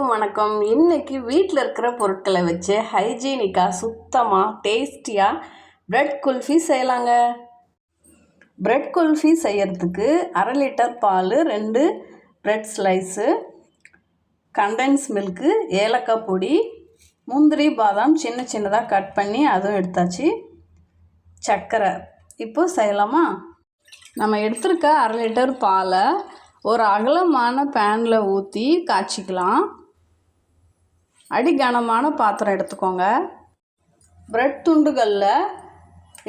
வணக்கம். இன்னைக்கு வீட்டில் இருக்கிற பொருட்களை வச்சு ஹைஜீனிக்காக சுத்தமாக டேஸ்டியாக ப்ரெட் குல்ஃபி செய்யலாங்க. ப்ரெட் குல்ஃபி செய்யறதுக்கு அரை லிட்டர் பால் ரெண்டு ப்ரெட் ஸ்லைஸு கண்டென்ஸ் மில்க்கு ஏலக்காய் பொடி முந்திரி பாதாம் சின்ன சின்னதாக கட் பண்ணி அதுவும் எடுத்தாச்சு. சர்க்கரை. இப்போ செய்யலாமா? நம்ம எடுத்திருக்க அரை லிட்டர் பாலை ஒரு அகலமான பேனில் ஊற்றி காய்ச்சிக்கலாம். அடிகனமான பாத்திரம் எடுத்துக்கோங்க. ப்ரெட் துண்டுகளில்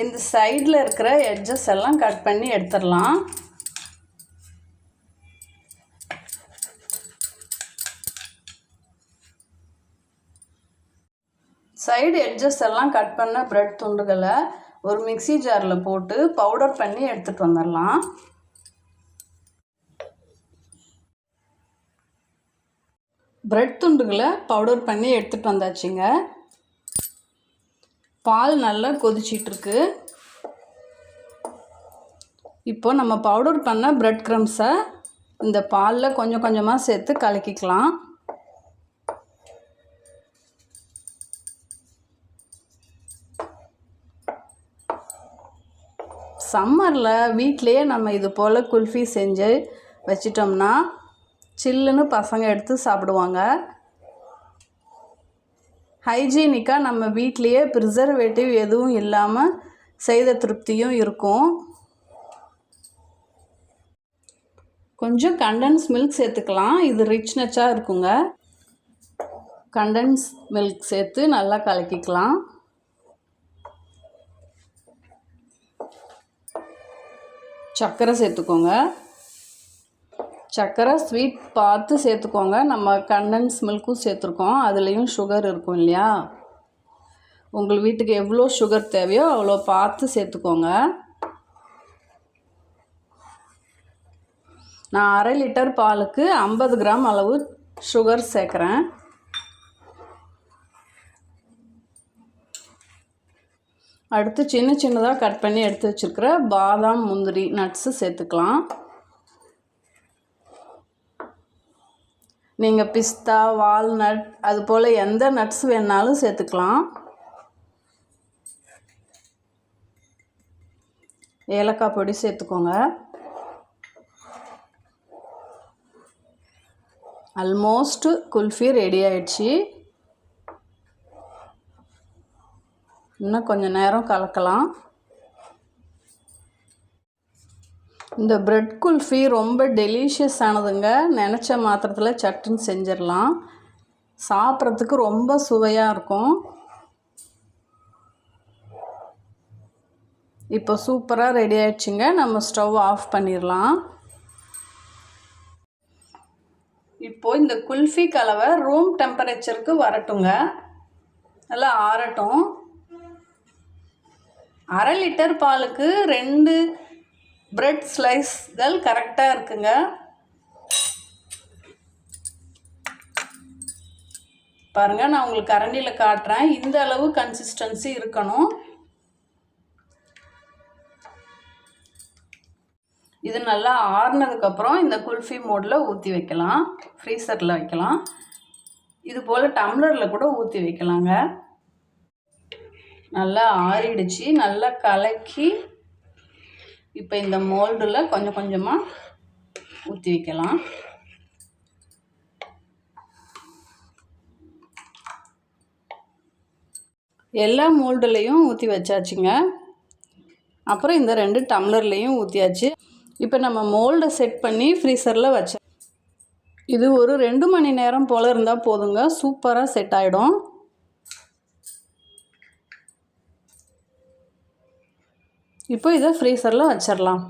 இந்த சைடில் இருக்கிற எட்ஜஸ் எல்லாம் கட் பண்ணி எடுத்துடலாம். சைடு எட்ஜஸ் எல்லாம் கட் பண்ண ப்ரெட் துண்டுகளை ஒரு மிக்சி ஜாரில் போட்டு பவுடர் பண்ணி எடுத்துகிட்டு வந்துடலாம். ப்ரெட் துண்டுகளை பவுடர் பண்ணி எடுத்துகிட்டு வந்தாச்சுங்க. பால் நல்லா கொதிச்சிட்ருக்கு. இப்போ நம்ம பவுடர் பண்ண ப்ரெட் க்ரம்ஸை இந்த பாலில் கொஞ்சம் கொஞ்சமாக சேர்த்து கலக்கிக்கலாம். சம்மரில் வீட்லேயே நம்ம இது போல் குல்ஃபி செஞ்சு வச்சிட்டோம்னா சில்லுன்னு பசங்க எடுத்து சாப்பிடுவாங்க. ஹைஜீனிக்காக நம்ம வீட்லேயே ப்ரிசர்வேட்டிவ் எதுவும் இல்லாமல் செய்த திருப்தியும் இருக்கும். கொஞ்சம் கண்டன்ஸ் மில்க் சேர்த்துக்கலாம். இது ரிச்னச்சாக இருக்குங்க. கண்டன்ஸ் மில்க் சேர்த்து நல்லா கலக்கிக்கலாம். சர்க்கரை சேர்த்துக்கோங்க. சர்க்கரை ஸ்வீட் பார்த்து சேர்த்துக்கோங்க. நம்ம கண்டன்ஸ் மில்க்கும் சேர்த்துருக்கோம். அதுலேயும் சுகர் இருக்கும் இல்லையா? உங்கள் வீட்டுக்கு எவ்வளோ சுகர் தேவையோ அவ்வளோ பார்த்து சேர்த்துக்கோங்க. நான் அரை லிட்டர் பாலுக்கு ஐம்பது கிராம் அளவு சுகர் சேர்க்குறேன். அடுத்து சின்ன சின்னதாக கட் பண்ணி எடுத்து வச்சுருக்கிற பாதாம் முந்திரி நட்ஸு சேர்த்துக்கலாம். நீங்கள் பிஸ்தா வால்நட் அது போல் எந்த நட்ஸ் வேணாலும் சேர்த்துக்கலாம். ஏலக்காய் பொடி சேர்த்துக்கோங்க. ஆல்மோஸ்ட் குல்ஃபி ரெடி ஆயிடுச்சு. இன்னும் கொஞ்சம் நேரம் கலக்கலாம். இந்த ப்ரெட் குல்ஃபி ரொம்ப டெலிஷியஸ் ஆனதுங்க. நினச்ச மாத்திரத்தில் சட்டுன்னு செஞ்சிடலாம். சாப்பிட்றதுக்கு ரொம்ப சுவையாக இருக்கும். இப்போ சூப்பராக ரெடி ஆயிடுச்சுங்க. நம்ம ஸ்டவ் ஆஃப் பண்ணிடலாம். இப்போது இந்த குல்ஃபி கலவை ரூம் டெம்பரேச்சருக்கு வரட்டுங்க. நல்லா ஆறட்டும். அரை லிட்டர் பாலுக்கு ரெண்டு ப்ரெட் ஸ்லைஸ்கள் கரெக்டாக இருக்குங்க. பாருங்கள் நான் உங்களுக்கு கரண்டியில் காட்டுறேன். இந்த அளவு கன்சிஸ்டன்சி இருக்கணும். இது நல்லா ஆறுனதுக்கப்புறம் இந்த குல்ஃபி மோடில் ஊற்றி வைக்கலாம். ஃப்ரீசரில் வைக்கலாம். இது போல் டம்ளரில் கூட ஊற்றி வைக்கலாங்க. நல்லா ஆறிடுச்சு. நல்லா கலக்கி இப்போ இந்த மோல்டில் கொஞ்சம் கொஞ்சமாக ஊற்றி வைக்கலாம். எல்லா மோல்டுலேயும் ஊற்றி வச்சாச்சுங்க. அப்புறம் இந்த ரெண்டு டம்ளர்லேயும் ஊற்றியாச்சு இப்போ நம்ம மோல்டை செட் பண்ணி ஃப்ரீசரில் வச்ச இது ஒரு ரெண்டு மணி நேரம் போல் இருந்தால் போதுங்க. சூப்பராக செட் ஆகிடும் இப்போ இதை ஃப்ரீசரில் வச்சிடலாம்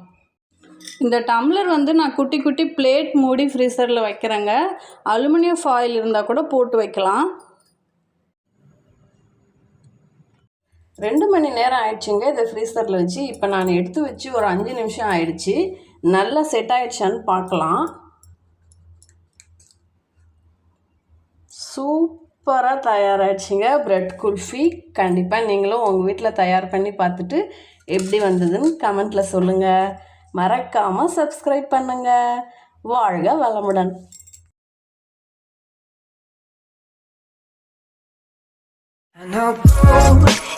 இந்த டம்ளர் வந்து நான் குட்டி குட்டி பிளேட் மூடி ஃப்ரீசரில் வைக்கிறேங்க. அலுமினியம் ஃபாயில் இருந்தால் கூட போட்டு வைக்கலாம். ரெண்டு மணி நேரம் ஆயிடுச்சுங்க இதை ஃப்ரீசரில் வச்சு. இப்போ நான் எடுத்து வச்சு ஒரு அஞ்சு நிமிஷம் ஆயிடுச்சு. நல்லா செட் ஆயிடுச்சான்னு பார்க்கலாம். சூப். சூப்பராக தயாராகிடுச்சிங்க ப்ரெட் குல்ஃபி. கண்டிப்பாக நீங்களும் உங்கள் வீட்டில் தயார் பண்ணி பார்த்துட்டு எப்படி வந்ததுன்னு கமெண்ட்டில் சொல்லுங்கள் மறக்காமல் சப்ஸ்கிரைப் பண்ணுங்கள் வாழ்க வளமுடன். I.